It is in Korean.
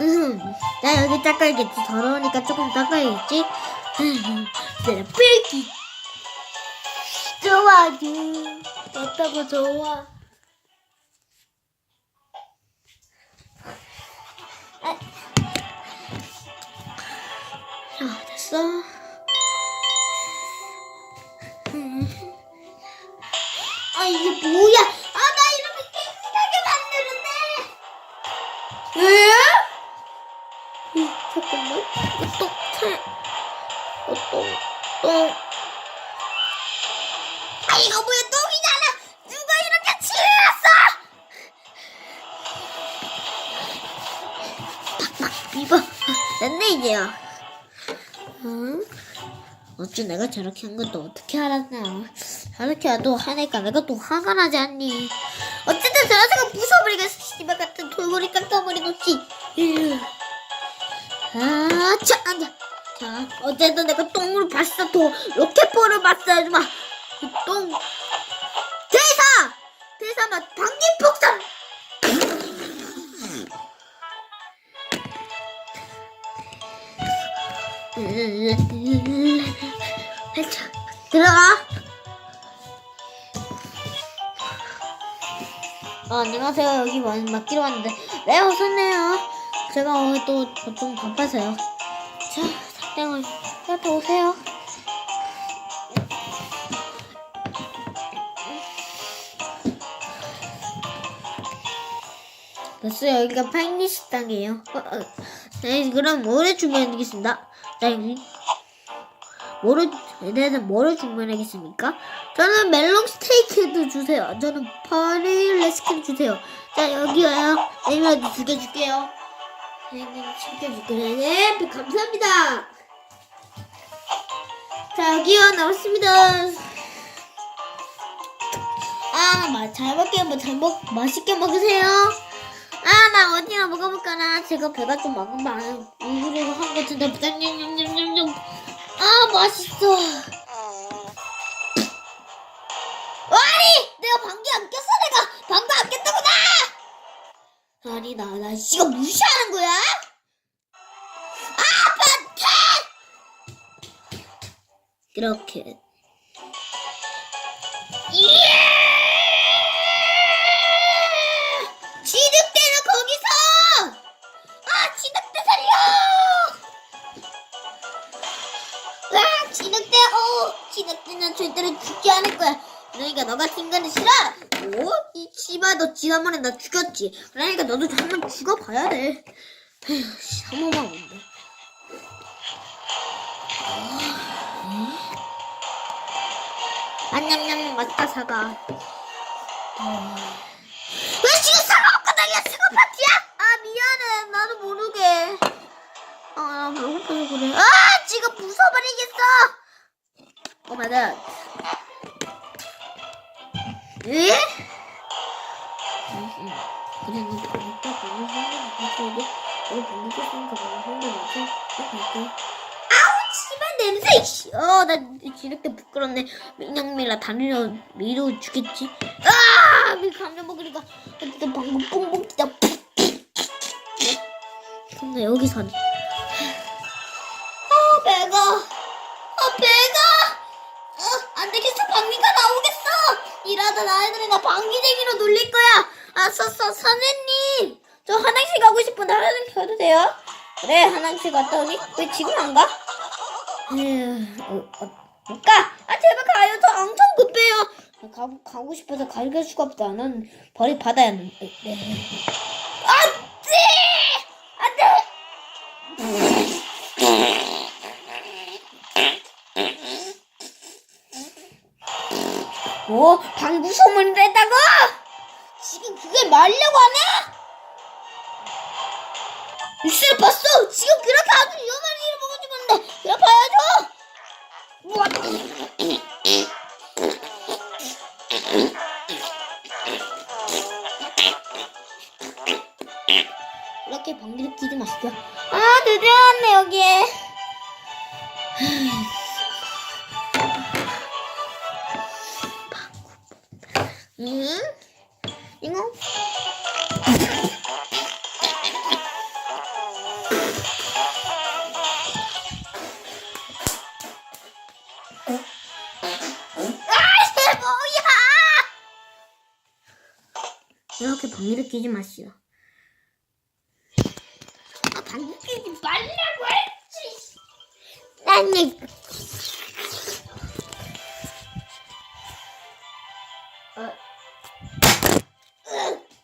음, 나 여기 닦아야겠지. 더러우니까 조금 닦아야겠지. 음, 내가 빼기. 좋아, 지 어따고 좋아. 아. 자, 됐어. 이거 뭐야, 똥이잖아! 누가 이렇게 치웠어! 팍팍 비버. 됐네, 이제야. 응? 어째 내가 저렇게 한 것도 어떻게 알았나? 저렇게 해도 하니까 내가 또 화가 나지 않니? 어쨌든 저녀석은 부숴버리겠어. 씨발 같은 돌고리 깎아버리겠지. 으. 아, 자, 앉아. 자, 어쨌든 내가 똥을 봤어. 또 로켓볼을 봤어야지 마. 그 똥. 대사! 대사만 방귀 폭탄! 자, 들어가. 어, 안녕하세요. 여기 마- 맡기로 왔는데. 네, 오셨네요. 제가 오늘 또 좀 바빠서요. 자, 닭땡을 갖다 오세요. 됐어요. 여기가 파인리 식당이에요. 어, 어. 네, 그럼 뭐를 주문하겠습니다. 자, 여기. 뭐를, 얘네는 뭐를 주문하겠습니까? 저는 멜론 스테이크도 주세요. 저는 파리 레스킨 주세요. 자, 여기요. 네이버도 두개 줄게요. 네, 챙겨줄게요. 네, 감사합니다. 자, 여기요. 나왔습니다. 아, 마, 잘 먹게, 뭐, 잘 먹, 맛있게 먹으세요. 아, 나 어디나 먹어볼까나. 제가 배가 좀 아니에요. 우유를 한것 같은데, 냠냠냠냠냠. 아, 맛있어. 아니! 내가 방귀 안 꼈어, 내가! 방귀 안 꼈다고, 나! 아니, 나, 나, 이거 무시하는 거야? 아, 반대! 이렇게. 예! 어, 지늑대는 절대로 죽지 않을 거야. 그러니까 너 같은 인간은 싫어. 오, 이 씨바 너 지난번에 나 죽였지. 그러니까 너도 한번 죽어봐야 돼. 에휴, 번만 온대. 안녕냥 맞다 사과. 왜 지금 사과 먹고 난리야? 사과 파티야? 아 미안해, 나도 모르게. 아, 나 배고파서 그래. 아, 지금 부숴버리겠어. 갓. 예? 그래, 너 배고파. 너무 힘들어. 너 배고팠으니까 너무 힘들어. 아우, 씨발 냄새. 씨. 어, 나 지렇게 부끄럽네. 민영미라 다리로 미로 주겠지. 아, 미 감자 먹으니까 진짜 방금 뽕뽕 진짜. 근데 여기서는. 아 배가 일하던 아이들이 나 방귀쟁이로 놀릴 거야. 아 서서 선생님. 저 화장실 가고 싶은데 화장실 가도 돼요? 그래 화장실 갔다 오니 왜 지금 안 가? 에휴 어, 어, 못 가? 아 제발 가요. 저 엄청 급해요. 아, 가고, 가고 싶어서 갈 수가 없다. 난 벌이 받아야 돼 안돼 안돼 뭐? 방구 소문이 낸다고? 지금 그게 말려고 하냐? 뉴스를 봤어! 지금 그렇게 아주 위험한 일을 먹어주고 있는데 그래 봐야죠! 뭐? 이렇게 방귀를 끼지 마시죠 아 드디어 왔네 여기에 잉? 잉어? 이렇게 방귀를 뀌지 마시오. 아, 방귀 끼지 말라고 했지. 난